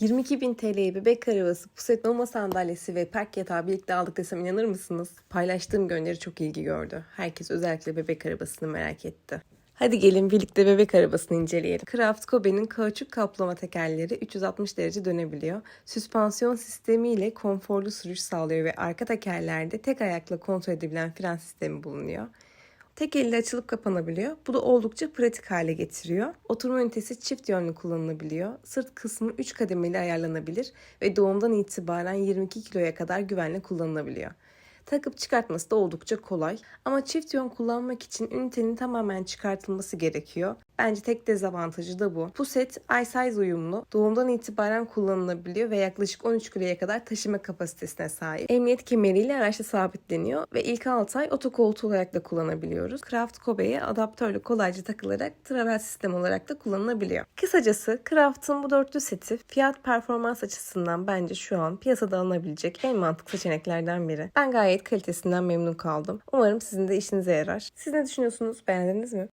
22.000 TL'ye bebek arabası, puset mama sandalyesi ve park yatağı birlikte aldık desem inanır mısınız? Paylaştığım gönderi çok ilgi gördü. Herkes özellikle bebek arabasını merak etti. Hadi gelin birlikte bebek arabasını inceleyelim. Craft Kobe'nin kauçuk kaplama tekerleri 360 derece dönebiliyor. Süspansiyon sistemiyle konforlu sürüş sağlıyor ve arka tekerlerde tek ayakla kontrol edebilen fren sistemi bulunuyor. Tek elle açılıp kapanabiliyor. Bu da oldukça pratik hale getiriyor. Oturma ünitesi çift yönlü kullanılabiliyor. Sırt kısmı 3 kademeli ayarlanabilir ve doğumdan itibaren 22 kiloya kadar güvenle kullanılabiliyor. Takıp çıkartması da oldukça kolay. Ama çift yön kullanmak için ünitenin tamamen çıkartılması gerekiyor. Bence tek dezavantajı da bu. Bu set iSize uyumlu. Doğumdan itibaren kullanılabiliyor ve yaklaşık 13 kiloya kadar taşıma kapasitesine sahip. Emniyet kemeriyle araçta sabitleniyor ve ilk 6 ay otokoltuğu olarak da kullanabiliyoruz. Craft Kobe'ye adaptörle kolayca takılarak travel sistem olarak da kullanılabiliyor. Kısacası Craft'ın bu dörtlü seti fiyat performans açısından bence şu an piyasada alınabilecek en mantıklı seçeneklerden biri. Ben gayet kalitesinden memnun kaldım. Umarım sizin de işinize yarar. Siz ne düşünüyorsunuz? Beğendiniz mi?